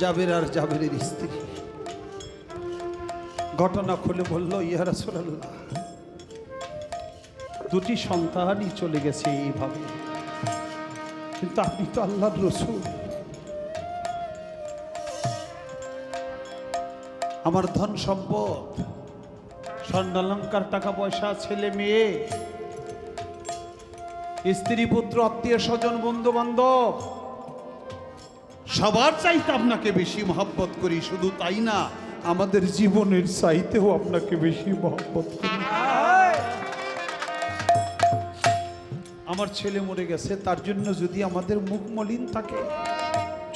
জাবের আর জাবেরের স্ত্রী। ঘটনা খুলে বলল ইহারা সুরাল্লাহ দুটি সন্তানই চলে গেছে এইভাবে। কিন্তু আপনি তো আল্লাহর রসুল। আমার ধন সম্পদ, স্বর্ণালঙ্কার টাকা পয়সা ছেলে মেয়ে, স্ত্রী, পুত্র, আত্মীয়, স্বজন বন্ধু বান্ধব সবার চাইতে আপনাকে বেশি মহব্বত করি, শুধু তাই না, আমাদের জীবনের চাইতেও আপনাকে বেশি মহব্বত করি। আমার ছেলে মরে গেছে, তার জন্য যদি আমাদের মুখ মলিন থাকে,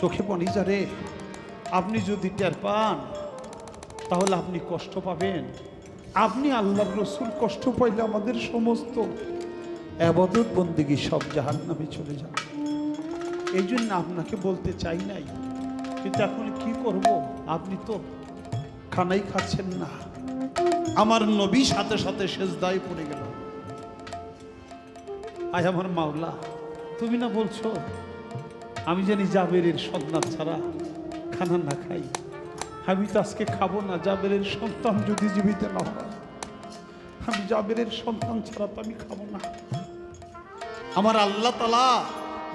চোখে পানি যারে আপনি যদি টের পান, তাহলে আপনি কষ্ট পাবেন। আপনি আল্লাহর রসুল, কষ্ট পাইলে আমাদের সমস্ত আবাদত, বন্দিগি সব জাহান নামে চলে যাবে। এই জন্য আপনাকে বলতে চাই নাই। কিন্তু এখন কি করব? আপনি তো খানাই খাচ্ছেন না। আমার নবী সাথে সাথে শেষদায় পড়ে গেল। আয় আমার মাওলা, তুমি না বলছো, আমি জানি জাবেরের সন্তান ছাড়া খানা না খাই। আমি তো আজকে খাব না, জাবেরের সন্তান যদি জীবিত না হয়। আমি জাবেরের সন্তান ছাড়া তো আমি খাব না। আমার আল্লাহ তালা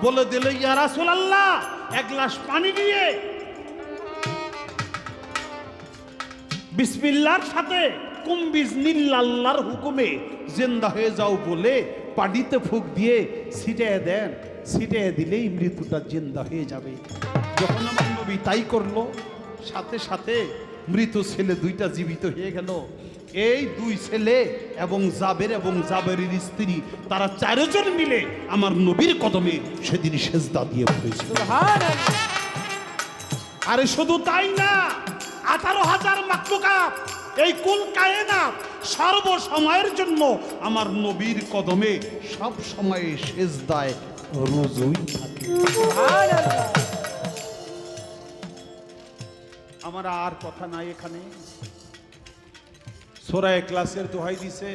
বলে দিল ইয়ারাসুল আল্লাহ এক গ্লাস পানি দিয়ে বিসমিল্লার সাথে কুম্বিজ নিল্লাল্লাহর হুকুমে জেন্দা হয়ে যাও বলে পানিতে ফুক দিয়ে ছিটিয়ে দেন। ছিটিয়ে দিলেই মৃত্যুটা জিন্দা হয়ে যাবে। যখন আমার নবী তাই করল, সাথে সাথে মৃত ছেলে দুইটা জীবিত হয়ে গেল। এই দুই ছেলে এবং জাবের এবং জাবেরের স্ত্রী তারা চারজন মিলে আমার নবীর কদমে সেদিন সেজদা দিয়ে পড়েছিল আরে শুধু তাই না আঠারো হাজার মাকলুকাত এই কুল কায়না সর্ব সময়ের জন্য আমার নবীর কদমে সব সময়ে শেষ দায় রোজই থাকে। আমার আর কথা নাই এখানে। সোরায় ক্লাসের দোহাই দিছে।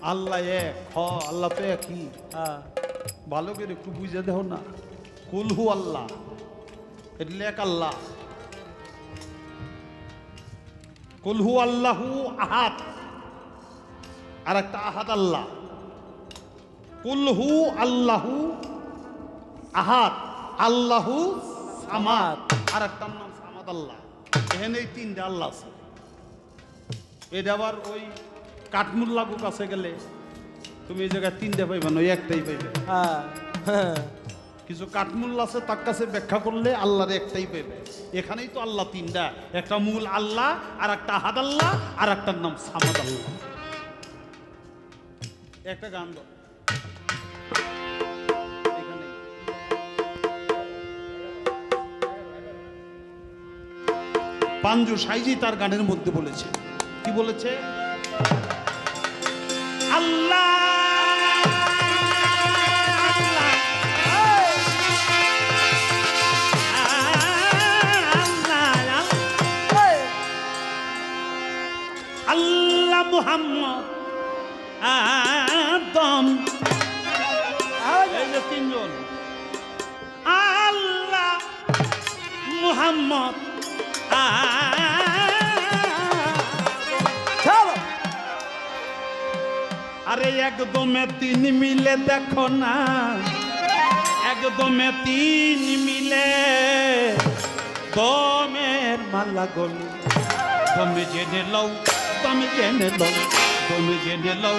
আল্লাহ এক হ আল্লাহ তো একই। হ্যাঁ। ভালো করে একটু বুঝে দেও না। কুলহু আল্লাহ এটা লেখ আল্লাহ। কুলহু আল্লাহু আহাদ আর একটা আহাদ আল্লাহ। কুলহু আল্লাহু আহাদ আল্লাহু সামাদ আর একটার নাম সামাদ আল্লাহ। এখানে এই তিনটা আল্লাহ আছে। এটা আবার ওই কাঠমুল্লাগু কাছে গেলে তুমি এই জায়গায় তিনটা পাইবে না ওই একটাই পাইবে। হ্যাঁ হ্যাঁ। কিছু কাঠমূল আছে তার কাছে ব্যাখ্যা করলে আল্লাহর একটাই পাইবে। এখানেই তো আল্লাহ তিনটা একটা মূল আল্লাহ আর একটা হাদ আল্লাহ আর একটার নাম সামাদ আল্লাহ। একটা গান দাও। পাঞ্জু সাইজি তার গানের মধ্যে বলেছে কি বলেছে? আল্লাহ আরে একদমে তিন মিলে দেখো না। একদমে তিন মিলে দমের মালা গলি। তুমি জেনে লও তুমি জেনে লও তুমি জেনে লও।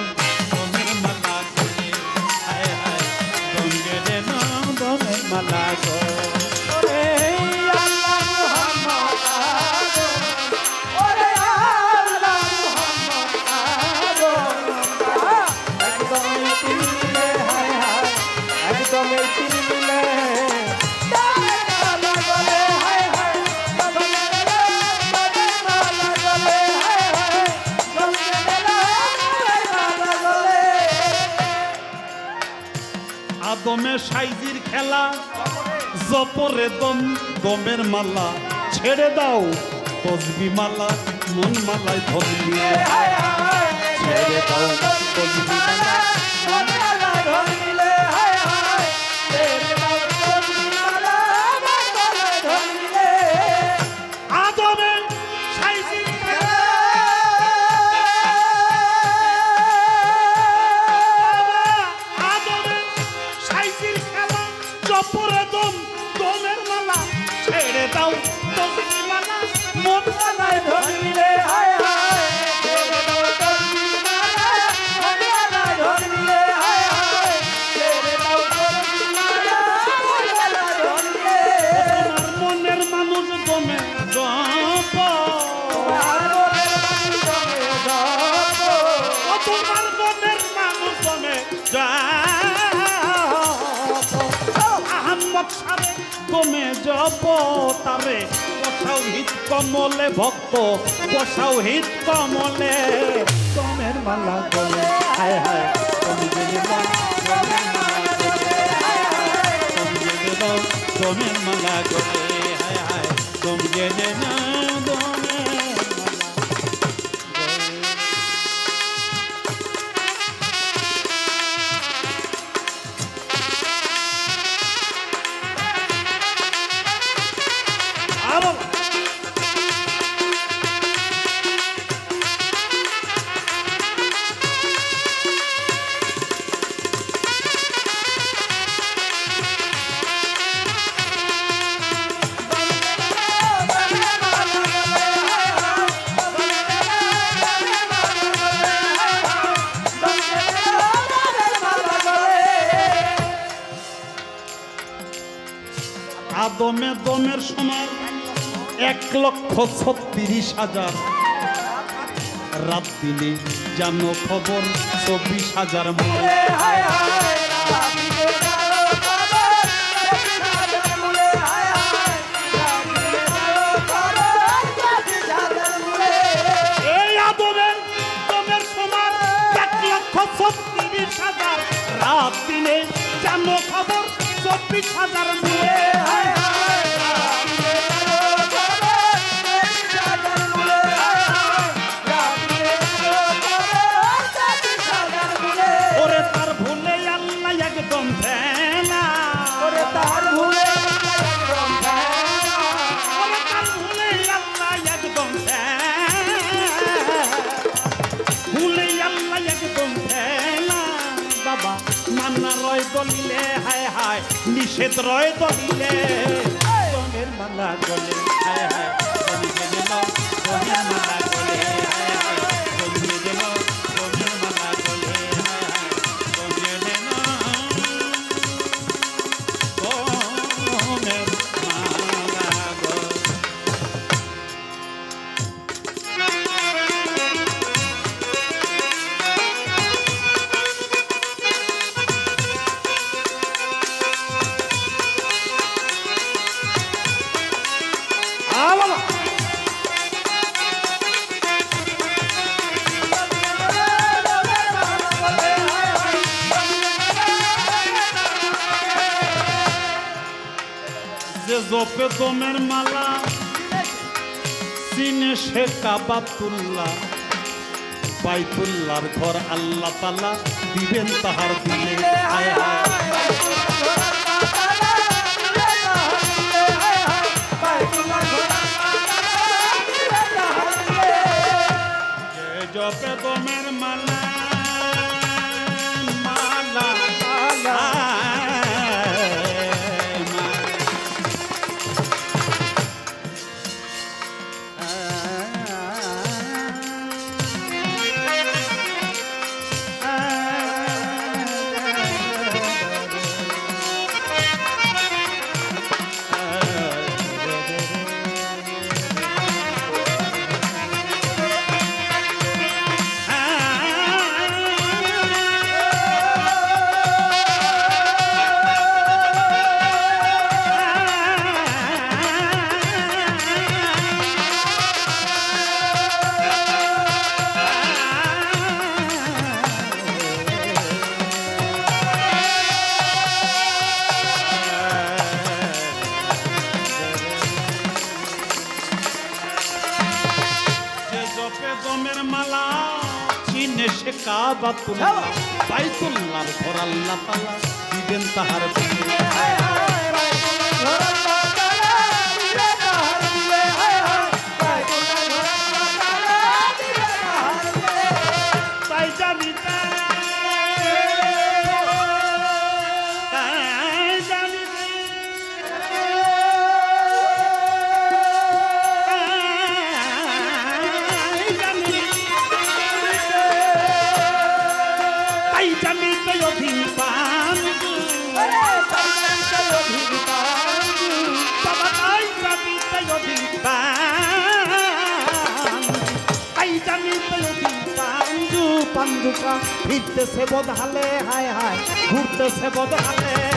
আদমে সাইজির খেলা, জপরে দম, দমের মালা। ছেড়ে দাও তসবি মালা, মন মালায় ধরবি ছেড়ে দাও তসবি মালা আহম্মদ সারে দমে জপ তারে বসাও হিত কমলে ভক্ত বসাও হিত কমলে তোমের মালা গলে হায় হায় তুমি যদি দাও দমের মালা গলে হায় হায় তুমি জেনে দাও দমের মালা গলে হায় হায় তুমি জেনে না আদমে দমের সমান এক লক্ষ ছত্রিশ হাজার। রাত দিনে জানো খবর, চব্বিশ হাজার রাত দিনে জানো খবর, চব্বিশ হাজার মূল্য দলিলে হায় হায় নিষেধ রয় দলিলে দমের মালা গলে হায় হায় মালা জপে দমের মালা সিনে সে কাবাতুল্লাহ বাইতুল্লাহর ঘর আল্লাহ তালা দিবেন তাহার দিলে হায় হায় যে জপে সে কাবাতুল্লাহ বাইতুল্লাহর ঘর আল্লাহ তালা দিবেন তাহার দুটা। ফিরতেছে হালে হায় হায়। ঘুরতেছে বোধ হালে।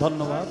ধন্যবাদ।